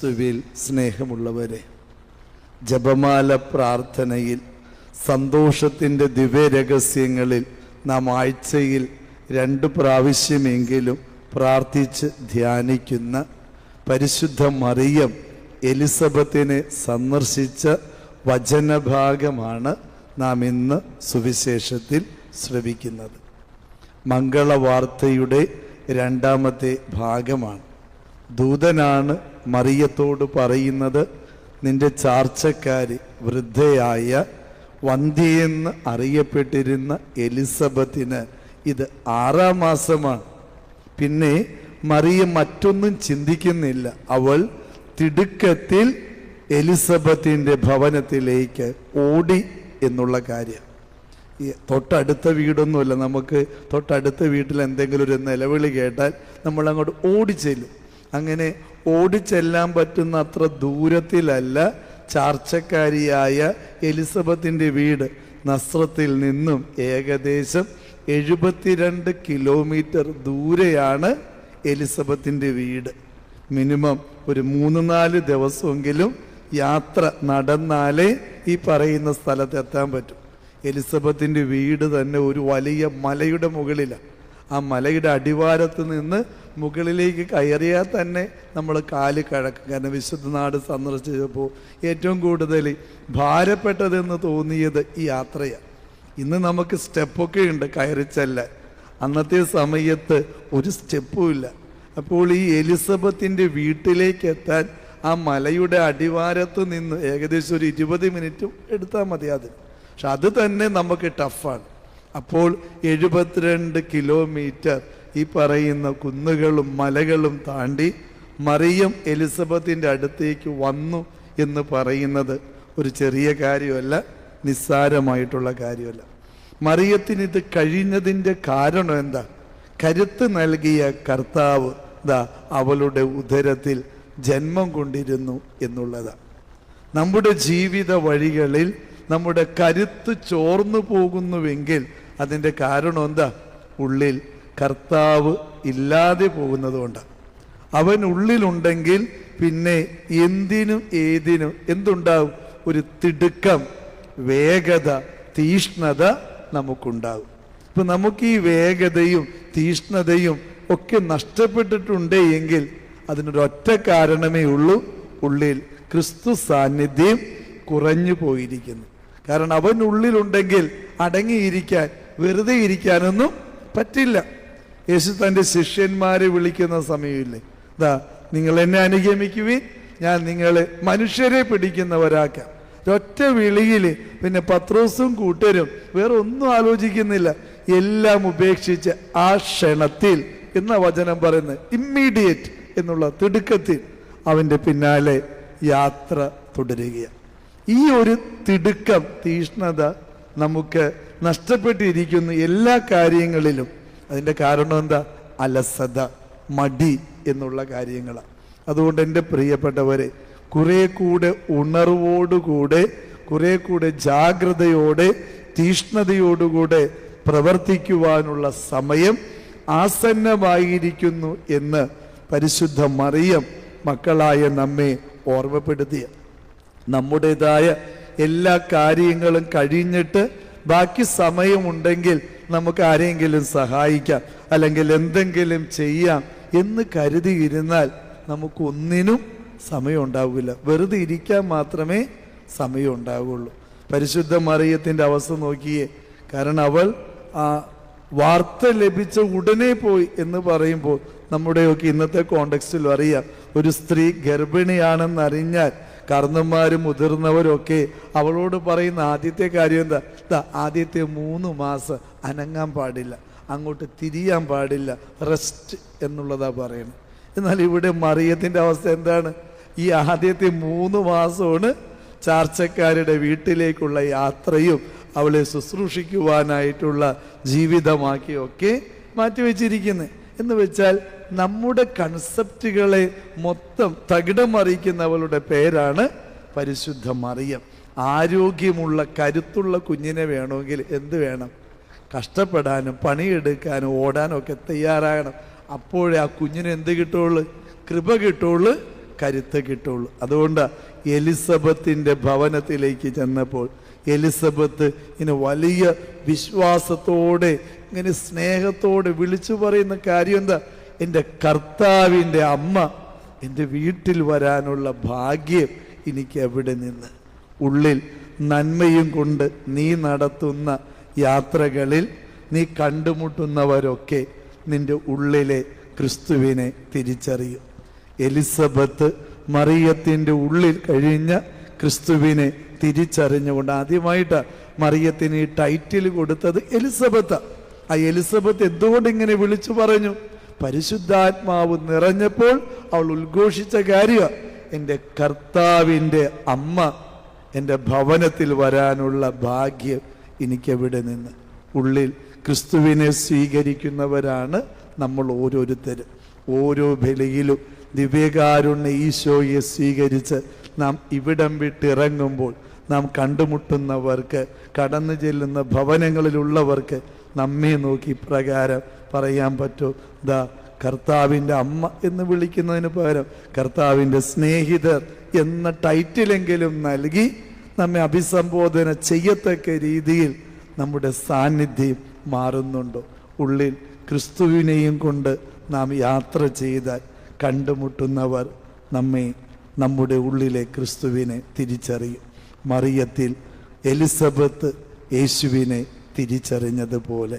ക്രിസ്തുവിൽ സ്നേഹമുള്ളവരെ ജപമാല പ്രാർത്ഥനയിൽ സന്തോഷത്തിന്റെ ദിവ്യരഹസ്യങ്ങളിൽ നാം ആഴ്ചയിൽ രണ്ട് പ്രാവശ്യമെങ്കിലും പ്രാർത്ഥിച്ച് ധ്യാനിക്കുന്ന പരിശുദ്ധ മറിയം എലിസബത്തിനെ സന്ദർശിച്ച വചനഭാഗമാണ് നാം ഇന്ന് സുവിശേഷത്തിൽ ശ്രവിക്കുന്നത്. മംഗളവാർത്തയുടെ രണ്ടാമത്തെ ഭാഗമാണ്. ദൂതനാണ് മറിയത്തോട് പറയുന്നത് നിന്റെ ചാർച്ചക്കാരി വൃദ്ധയായ വന്ധ്യയെന്ന് അറിയപ്പെട്ടിരുന്ന എലിസബത്തിന് ഇത് ആറാം മാസമാണ്. പിന്നെ മറിയ മറ്റൊന്നും ചിന്തിക്കുന്നില്ല. അവൾ തിടുക്കത്തിൽ എലിസബത്തിന്റെ ഭവനത്തിലേക്ക് ഓടി എന്നുള്ള കാര്യം. ഈ തൊട്ടടുത്ത വീടൊന്നുമല്ല. നമുക്ക് തൊട്ടടുത്ത വീട്ടിൽ എന്തെങ്കിലും ഒരു നിലവിളി കേട്ടാൽ നമ്മൾ അങ്ങോട്ട് ഓടിച്ചെല്ലും. അങ്ങനെ ഓടിച്ചെല്ലാൻ പറ്റുന്ന അത്ര ദൂരത്തിലല്ല ചാർച്ചക്കാരിയായ എലിസബത്തിന്റെ വീട്. നസ്രത്തിൽ നിന്നും ഏകദേശം എഴുപത്തിരണ്ട് കിലോമീറ്റർ ദൂരെയാണ് എലിസബത്തിന്റെ വീട്. മിനിമം ഒരു മൂന്ന് നാല് ദിവസമെങ്കിലും യാത്ര നടന്നാലേ ഈ പറയുന്ന സ്ഥലത്ത് എത്താൻ പറ്റും. എലിസബത്തിന്റെ വീട് തന്നെ ഒരു വലിയ മലയുടെ മുകളിലാണ് ആ മലയുടെ അടിവാരത്ത് നിന്ന് മുകളിലേക്ക് കയറിയാൽ തന്നെ നമ്മൾ കാൽ കഴക്കും. കാരണം വിശുദ്ധ നാട് സന്ദർശിച്ചപ്പോൾ ഏറ്റവും കൂടുതൽ ഭാരപ്പെട്ടതെന്ന് തോന്നിയത് ഈ യാത്രയാണ്. ഇന്ന് നമുക്ക് സ്റ്റെപ്പൊക്കെ ഉണ്ട് കയറിച്ചല്ല അന്നത്തെ സമയത്ത് ഒരു സ്റ്റെപ്പും ഇല്ല. അപ്പോൾ ഈ എലിസബത്തിന്റെ വീട്ടിലേക്ക് എത്താൻ ആ മലയുടെ അടിവാരത്ത് നിന്ന് ഏകദേശം ഒരു ഇരുപത് മിനിറ്റും എടുത്താൽ മതി അത് പക്ഷെ അത് തന്നെ നമുക്ക് ടഫാണ്. അപ്പോൾ എഴുപത്തിരണ്ട് കിലോമീറ്റർ ഈ പറയുന്ന കുന്നുകളും മലകളും താണ്ടി മറിയം എലിസബത്തിന്റെ അടുത്തേക്ക് വന്നു എന്ന് പറയുന്നത് ഒരു ചെറിയ കാര്യമല്ല നിസ്സാരമായിട്ടുള്ള കാര്യമല്ല. മറിയത്തിന് ഇത് കഴിഞ്ഞതിന്റെ കാരണം എന്താ? കരുത്ത് നൽകിയ കർത്താവ് ദാ അവളുടെ ഉദരത്തിൽ ജന്മം കൊണ്ടിരുന്നു എന്നുള്ളതാണ് നമ്മുടെ ജീവിത വഴികളിൽ നമ്മുടെ കരുത്ത് ചോർന്നു പോകുന്നുവെങ്കിൽ അതിന്റെ കാരണം എന്താ? ഉള്ളിൽ കർത്താവ് ഇല്ലാതെ പോകുന്നത് അവനുള്ളിലുണ്ടെങ്കിൽ പിന്നെ എന്തിനും ഏതിനും എന്തുണ്ടാവും? ഒരു തിടുക്കം വേഗത തീഷ്ണത നമുക്കുണ്ടാവും. ഇപ്പം നമുക്ക് ഈ വേഗതയും തീഷ്ണതയും ഒക്കെ നഷ്ടപ്പെട്ടിട്ടുണ്ട് എങ്കിൽ അതിനൊരൊറ്റ കാരണമേ ഉള്ളൂ. ഉള്ളിൽ ക്രിസ്തു സാന്നിധ്യം കുറഞ്ഞു പോയിരിക്കുന്നു. കാരണം അവൻ ഉള്ളിലുണ്ടെങ്കിൽ അടങ്ങിയിരിക്കാൻ വെറുതെ ഇരിക്കാനൊന്നും പറ്റില്ല. യേശു തന്റെ ശിഷ്യന്മാരെ വിളിക്കുന്ന സമയമില്ലേ? ദാ നിങ്ങൾ എന്നെ അനുഗമിക്കുവിൻ ഞാൻ നിങ്ങളെ മനുഷ്യരെ പിടിക്കുന്നവരാക്കാം. ഒറ്റ വിളിയിൽ പിന്നെ പത്രോസും കൂട്ടരും വേറെ ഒന്നും ആലോചിക്കുന്നില്ല. എല്ലാം ഉപേക്ഷിച്ച് ആ ക്ഷണത്തിൽ എന്ന വചനം പറയുന്നത് ഇമ്മീഡിയറ്റ് എന്നുള്ള തിടുക്കത്തിൽ അവന്റെ പിന്നാലെ യാത്ര തുടരുകയാണ്. ഈ ഒരു തിടുക്കം തീഷ്ണത നമുക്ക് നഷ്ടപ്പെട്ടിരിക്കുന്ന എല്ലാ കാര്യങ്ങളിലും അതിന്റെ കാരണം എന്താ? അലസത മടി എന്നുള്ള കാര്യങ്ങളാണ് അതുകൊണ്ട് എന്റെ പ്രിയപ്പെട്ടവരെ കുറെ കൂടെ ഉണർവോടുകൂടെ കുറെ കൂടെ ജാഗ്രതയോടെ തീഷ്ണതയോടുകൂടെ പ്രവർത്തിക്കുവാനുള്ള സമയം ആസന്നമായിരിക്കുന്നു എന്ന് പരിശുദ്ധ മറിയം മക്കളായ നമ്മെ ഓർമ്മപ്പെടുത്തിയ. നമ്മുടേതായ എല്ലാ കാര്യങ്ങളും കഴിഞ്ഞിട്ട് ബാക്കി സമയമുണ്ടെങ്കിൽ നമുക്ക് ആരെങ്കിലും സഹായിക്കാം അല്ലെങ്കിൽ എന്തെങ്കിലും ചെയ്യാം എന്ന് കരുതിയിരുന്നാൽ നമുക്കൊന്നിനും സമയം ഉണ്ടാവില്ല വെറുതെ ഇരിക്കാൻ മാത്രമേ സമയം ഉണ്ടാവുള്ളൂ പരിശുദ്ധ മറിയത്തിന്റെ അവസ്ഥ നോക്കിയേ കാരണം അവൾ ആ വാർത്ത ലഭിച്ച ഉടനെ പോയി എന്ന് പറയുമ്പോൾ നമ്മുടെയൊക്കെ ഇന്നത്തെ കോണ്ടക്സ്റ്റിൽ അറിയാം ഒരു സ്ത്രീ ഗർഭിണിയാണെന്നറിഞ്ഞാൽ കർണന്മാരും മുതിർന്നവരൊക്കെ അവളോട് പറയുന്ന ആദ്യത്തെ കാര്യം എന്താ? ആദ്യത്തെ മൂന്ന് മാസം അനങ്ങാൻ പാടില്ല അങ്ങോട്ട് തിരിയാൻ പാടില്ല റെസ്റ്റ് എന്നുള്ളതാ പറയുന്നത്. എന്നാൽ ഇവിടെ മറിയത്തിന്റെ അവസ്ഥ എന്താണ്? ഈ ആദ്യത്തെ മൂന്ന് മാസമാണ് ചാർച്ചക്കാരുടെ വീട്ടിലേക്കുള്ള യാത്രയും അവളെ ശുശ്രൂഷിക്കുവാനായിട്ടുള്ള ജീവിതമാക്കിയൊക്കെ മാറ്റിവെച്ചിരിക്കുന്നത് എന്ന് വെച്ചാൽ നമ്മുടെ കൺസെപ്റ്റുകളെ മൊത്തം തകിടം മറിക്കുന്നവളുടെ പേരാണ് പരിശുദ്ധ മറിയം. ആരോഗ്യമുള്ള കരുത്തുള്ള കുഞ്ഞിനെ വേണമെങ്കിൽ എന്ത് വേണം? കഷ്ടപ്പെടാനും പണിയെടുക്കാനും ഓടാനും ഒക്കെ തയ്യാറാകണം. അപ്പോഴേ ആ കുഞ്ഞിന് എന്ത് കിട്ടുള്ളൂ? കൃപ കിട്ടുള്ളൂ കരുത്ത് കിട്ടുള്ളൂ. അതുകൊണ്ട് എലിസബത്തിന്റെ ഭവനത്തിലേക്ക് ചെന്നപ്പോൾ എലിസബത്ത് ഇങ്ങനെ വലിയ വിശ്വാസത്തോടെ ഇങ്ങനെ സ്നേഹത്തോടെ വിളിച്ചു പറയുന്ന കാര്യം എന്താ? എന്റെ കർത്താവിന്റെ അമ്മ എന്റെ വീട്ടിൽ വരാനുള്ള ഭാഗ്യം എനിക്ക് എവിടെ നിന്ന്? ഉള്ളിൽ നന്മയും കൊണ്ട് നീ നടത്തുന്ന യാത്രകളിൽ നീ കണ്ടുമുട്ടുന്നവരൊക്കെ നിന്റെ ഉള്ളിലെ ക്രിസ്തുവിനെ തിരിച്ചറിയും. എലിസബത്ത് മറിയത്തിന്റെ ഉള്ളിൽ കഴിഞ്ഞ ക്രിസ്തുവിനെ തിരിച്ചറിഞ്ഞുകൊണ്ട് ആദ്യമായിട്ട് മറിയത്തിന് ഈ ടൈറ്റിൽ കൊടുത്തത് എലിസബത്ത്. ആ എലിസബത്ത് എന്തുകൊണ്ട് ഇങ്ങനെ വിളിച്ചു പറഞ്ഞു? പരിശുദ്ധാത്മാവ് നിറഞ്ഞപ്പോൾ അവൾ ഉദ്ഘോഷിച്ച കാര്യം എന്റെ കർത്താവിന്റെ അമ്മ എന്റെ ഭവനത്തിൽ വരാനുള്ള ഭാഗ്യം എനിക്കെവിടെ നിന്ന്? ഉള്ളിൽ ക്രിസ്തുവിനെ സ്വീകരിക്കുന്നവരാണ് നമ്മൾ ഓരോരുത്തരും. ഓരോ ബലിയിലും ദിവ്യകാരുണ്യ ഈശോയെ സ്വീകരിച്ച് നാം ഇവിടം വിട്ടിറങ്ങുമ്പോൾ നാം കണ്ടുമുട്ടുന്നവർക്ക് കടന്നു ചെല്ലുന്ന ഭവനങ്ങളിലുള്ളവർക്ക് നമ്മെ നോക്കി പ്രകാരം പറയാൻ പറ്റൂ. ദാ കർത്താവിന്റെ അമ്മ എന്ന് വിളിക്കുന്നതിന് പകരം കർത്താവിന്റെ സ്നേഹിതർ എന്ന ടൈറ്റിലെങ്കിലും നൽകി നമ്മെ അഭിസംബോധന ചെയ്യത്തക്ക രീതിയിൽ നമ്മുടെ സാന്നിധ്യം മാറുന്നുണ്ടോ? ഉള്ളിൽ ക്രിസ്തുവിനെയും കൊണ്ട് നാം യാത്ര ചെയ്താൽ കണ്ടുമുട്ടുന്നവർ നമ്മെ നമ്മുടെ ഉള്ളിലെ ക്രിസ്തുവിനെ തിരിച്ചറിയും. മറിയത്തിൽ എലിസബത്ത് യേശുവിനെ തിരിച്ചറിഞ്ഞതുപോലെ.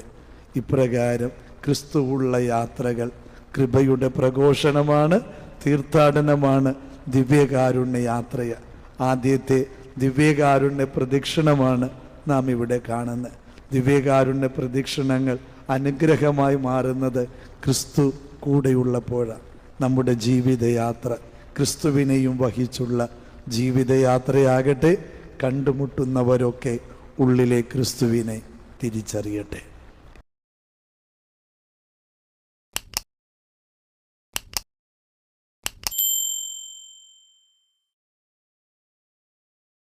ഇപ്രകാരം ക്രിസ്തുവുള്ള യാത്രകൾ കൃപയുടെ പ്രഘോഷണമാണ് തീർത്ഥാടനമാണ് ദിവ്യകാരുണ്യ യാത്രയ ആദ്യത്തെ ദിവ്യകാരുണ്യ പ്രദക്ഷിണമാണ് നാം ഇവിടെ കാണുന്നത്. ദിവ്യകാരുണ്യ പ്രദക്ഷിണങ്ങൾ അനുഗ്രഹമായി മാറുന്നത് ക്രിസ്തു കൂടെയുള്ളപ്പോഴാണ്. നമ്മുടെ ജീവിതയാത്ര ക്രിസ്തുവിനെയും വഹിച്ചുള്ള ജീവിതയാത്രയാകട്ടെ കണ്ടുമുട്ടുന്നവരൊക്കെ ഉള്ളിലെ ക്രിസ്തുവിനെ തിരിച്ചറിയട്ടെ.